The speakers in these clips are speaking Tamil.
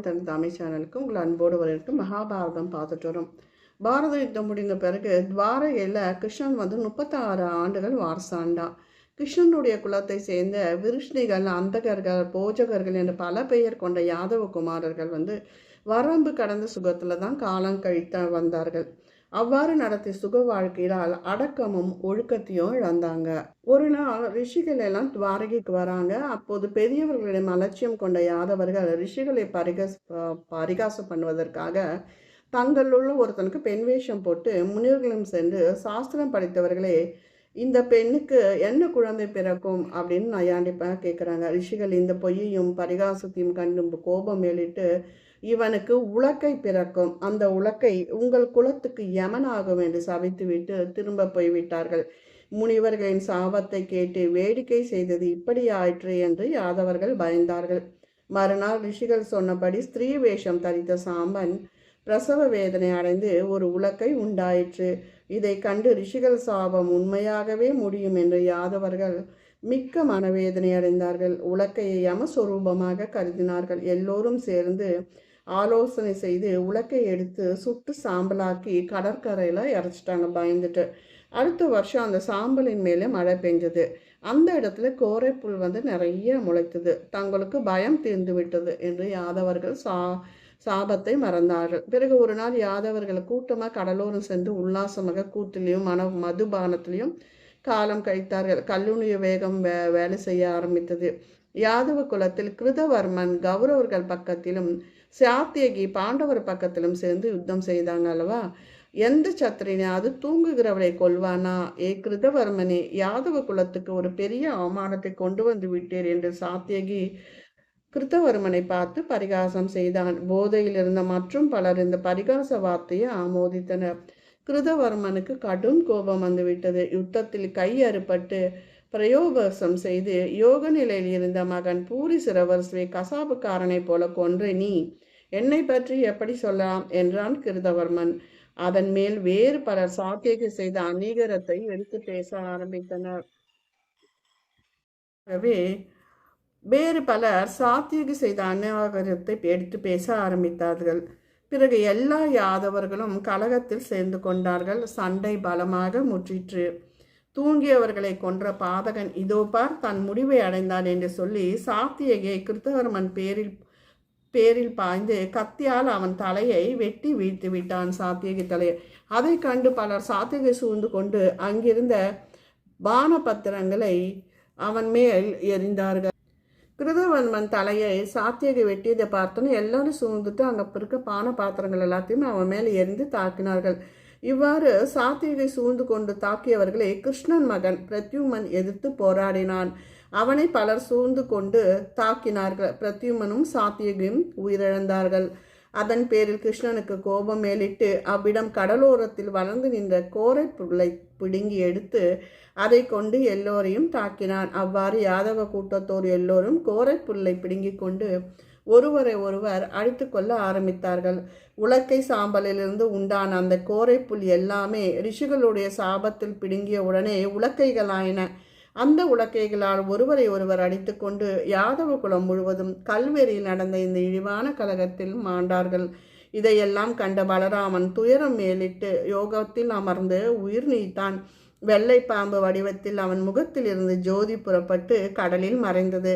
தன் தமிழ் சேனலுக்கு உங்கள் அன்போடு வரவேற்கும் மகாபாரதம் பார்த்துட்டு வரும் பாரத யுத்தம் முடிந்த பிறகு துவாரகையில் கிருஷ்ணன் வந்து முப்பத்தாறு ஆண்டுகள் வாரசாண்டா. கிருஷ்ணனுடைய குலத்தை சேர்ந்த விருஷ்ணிகள் அந்தகர்கள் போஜகர்கள் என்ற பல பெயர் கொண்ட யாதவ குமாரர்கள் வந்து வரம்பு கடந்த சுகத்தில் தான் காலம் கழித்த வந்தார்கள். அவ்வாறு நடத்திய சுக வாழ்க்கையால் அடக்கமும் ஒழுக்கத்தையும் இழந்தாங்க. ஒரு நாள் ரிஷிகள் எல்லாம் துவாரகைக்கு வராங்க. அப்போது பெரியவர்களிடம் அலட்சியம் கொண்ட யாதவர்கள் ரிஷிகளை பரிகாச பரிகாசம் பண்ணுவதற்காக தங்களுள்ள ஒருத்தனுக்கு பெண் வேஷம் போட்டு முனிவர்களும் சென்று சாஸ்திரம் படித்தவர்களே இந்த பெண்ணுக்கு என்ன குழந்தை பிறக்கும் அப்படின்னு நயாண்டிப்பாக கேட்குறாங்க ரிஷிகள் இந்த பொய்யையும் பரிகாசத்தையும் கண்டு கோபம் மேலிட்டு இவனுக்கு உலக்கை பிறக்கும். அந்த உலக்கை உங்கள் குலத்துக்கு யமனாகும் என்று சபித்துவிட்டு திரும்ப போய்விட்டார்கள். முனிவர்களின் சாபத்தை கேட்டு வேடிக்கை செய்தது இப்படி ஆயிற்று என்று யாதவர்கள் பயந்தார்கள். மறுநாள் ரிஷிகள் சொன்னபடி ஸ்திரீ வேஷம் தரித்த சாம்பன் பிரசவ வேதனை அடைந்து ஒரு உலக்கை உண்டாயிற்று. இதை கண்டு ரிஷிகள் சாபம் உண்மையாகவே முடியும் என்று யாதவர்கள் மிக்க மனவேதனை அடைந்தார்கள். உலக்கையை யமஸ்வரூபமாக கருதினார்கள். எல்லோரும் சேர்ந்து ஆலோசனை செய்து உலக்கை எடுத்து சுட்டு சாம்பலாக்கி கடற்கரையில் இறச்சிட்டாங்க பயந்துட்டு. அடுத்த வருஷம் அந்த சாம்பலின் மேலே மழை பெஞ்சது. அந்த இடத்துல கோரைப்புல் வந்து நிறைய முளைத்தது. தங்களுக்கு பயம் தீர்ந்து விட்டது என்று யாதவர்கள் சா சாபத்தை மறந்தார்கள். பிறகு ஒரு நாள் யாதவர்கள் கூட்டமாக கடலோரம் சென்று உல்லாசமாக கூட்டிலையும் மன மதுபானத்திலையும் காலம் கழித்தார்கள். கல்லுணிய வேகம் வே வேலை செய்ய ஆரம்பித்தது. யாதவ குலத்தில் கிருதவர்மன் கௌரவர்கள் பக்கத்திலும் சாத்தியகி பாண்டவர் பக்கத்திலும் சேர்ந்து யுத்தம் செய்தாங்க அல்லவா? எந்த சத்திரினாவது தூங்குகிறவளை கொள்வானா ஏ கிருதவர்மனே யாதவ குலத்துக்கு ஒரு பெரிய அவமானத்தை கொண்டு வந்து விட்டீர் என்று சாத்தியகி கிருத்தவர்மனை பார்த்து பரிகாசம் செய்தான். போதையில் இருந்த மற்றும் பலர் இந்த பரிகாச வார்த்தையை ஆமோதித்தனர். கிருதவர்மனுக்கு கடும் கோபம் வந்துவிட்டது யுத்தத்தில் கை அறுபட்டு பிரயோபசம் செய்து யோக நிலையில் இருந்த மகன் பூரி சிரவர்ஸ்வை கசாபுக்காரனை போல கொன்று நீ என்னை பற்றி எப்படி சொல்லலாம்? என்றான் கிருதவர்மன். அதன் மேல் வேறு பலர் சாத்தியக்கு செய்த அநீகரத்தை எடுத்து பேச ஆரம்பித்தனர். ஆகவே வேறு பலர் சாத்தியகு செய்த அநாகரத்தை எடுத்து பேச ஆரம்பித்தார்கள். பிறகு எல்லா யாதவர்களும் கழகத்தில் சேர்ந்து கொண்டார்கள். சண்டை பலமாக முற்றிற்று. தூங்கியவர்களை கொன்ற பாதகன் இதோ பார் தன் முடிவை அடைந்தான் என்று சொல்லி சாத்தியகை கிருத்தவர்மன் பேரில் பேரில் பாய்ந்து கத்தியால் அவன் தலையை வெட்டி வீழ்த்து விட்டான் சாத்தியகி தலையை அதை கண்டு பலர் சாத்தியகை சூழ்ந்து கொண்டு அங்கிருந்த பானபத்திரங்களை அவன் மேல் எரிந்தார்கள் கிருதவன்மன் தலையை சாத்தியகை வெட்டியதை பார்த்தோன்னு எல்லாரும் சூழ்ந்துட்டு அங்கே இருக்க பான பாத்திரங்கள் எல்லாத்தையும் அவன் மேல் எரிந்து தாக்கினார்கள். இவ்வாறு சாத்தியகை சூழ்ந்து கொண்டு தாக்கியவர்களை கிருஷ்ணன் மகன் பிரத்யுமன் எதிர்த்து போராடினான். அவனை பலர் சூழ்ந்து கொண்டு தாக்கினார்கள். பிரத்யுமனும் சாத்தியகையும் உயிரிழந்தார்கள். அதன் பேரில் கிருஷ்ணனுக்கு கோபம் மேலிட்டு அவ்விடம் கடலோரத்தில் வளர்ந்து நின்ற கோரை புல்லை பிடுங்கி எடுத்து அதை கொண்டு எல்லோரையும் தாக்கினான். அவ்வாறு யாதவ கூட்டத்தோர் எல்லோரும் கோரை புல்லை பிடுங்கி கொண்டு ஒருவரை ஒருவர் அழித்து கொள்ள ஆரம்பித்தார்கள். உலக்கை சாம்பலிலிருந்து உண்டான அந்த கோரை புல் எல்லாமே ரிஷிகளுடைய சாபத்தில் பிடுங்கிய உடனே உலக்கைகளாயின. அந்த உலக்கைகளால் ஒருவரை ஒருவர் அடித்துக்கொண்டு யாதவ குலம் முழுவதும் கல்வெறியில் நடந்த இந்த இழிவான கழகத்தில் மாண்டார்கள். இதையெல்லாம் கண்ட பலராமன் துயரம் மேலிட்டு யோகத்தில் அமர்ந்து உயிர் நீத்தான். வெள்ளை பாம்பு வடிவத்தில் அவன் முகத்தில் இருந்து ஜோதி புறப்பட்டு கடலில் மறைந்தது.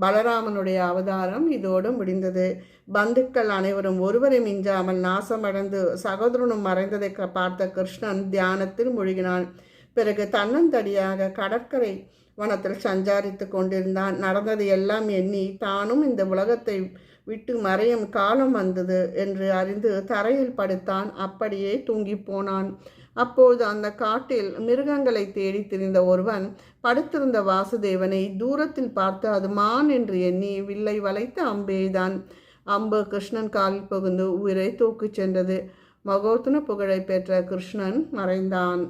பலராமனுடைய அவதாரம் இதோடு முடிந்தது. பந்துக்கள் அனைவரும் ஒருவரை மிஞ்சாமல் நாசமடைந்து சகோதரனும் மறைந்ததை பார்த்த கிருஷ்ணன் தியானத்தில் மூழ்கினான். பிறகு தன்னந்தடியாக கடற்கரை வனத்தில் சஞ்சாரித்து கொண்டிருந்தான். நடந்தது எல்லாம் எண்ணி தானும் இந்த உலகத்தை விட்டு மறையும் காலம் வந்தது என்று அறிந்து தரையில் படுத்தான். அப்படியே தூங்கி போனான். அப்போது அந்த காட்டில் மிருகங்களை தேடி திரிந்த ஒருவன் படுத்திருந்த வாசுதேவனை தூரத்தில் பார்த்து அது மான் என்று எண்ணி வில்லை வளைத்து அம்பெய்தான் அம்பு கிருஷ்ணன் காலில் புகுந்து உயிரை தூக்கிச் சென்றது. மகோத்தன புகழை பெற்ற கிருஷ்ணன் மறைந்தான்.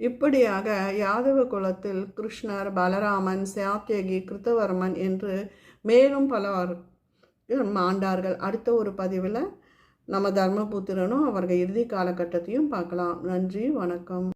இப்படியாக யாதவ குலத்தில் கிருஷ்ணர் பலராமன் சாத்தியகி கிருத்தவர்மன் என்று மேலும் பலர் மாண்டார்கள் அடுத்த ஒரு பதிவில் நம்ம தர்மபுத்திரனும் அவர்கள் இறுதி காலகட்டத்தையும் பார்க்கலாம். நன்றி வணக்கம்.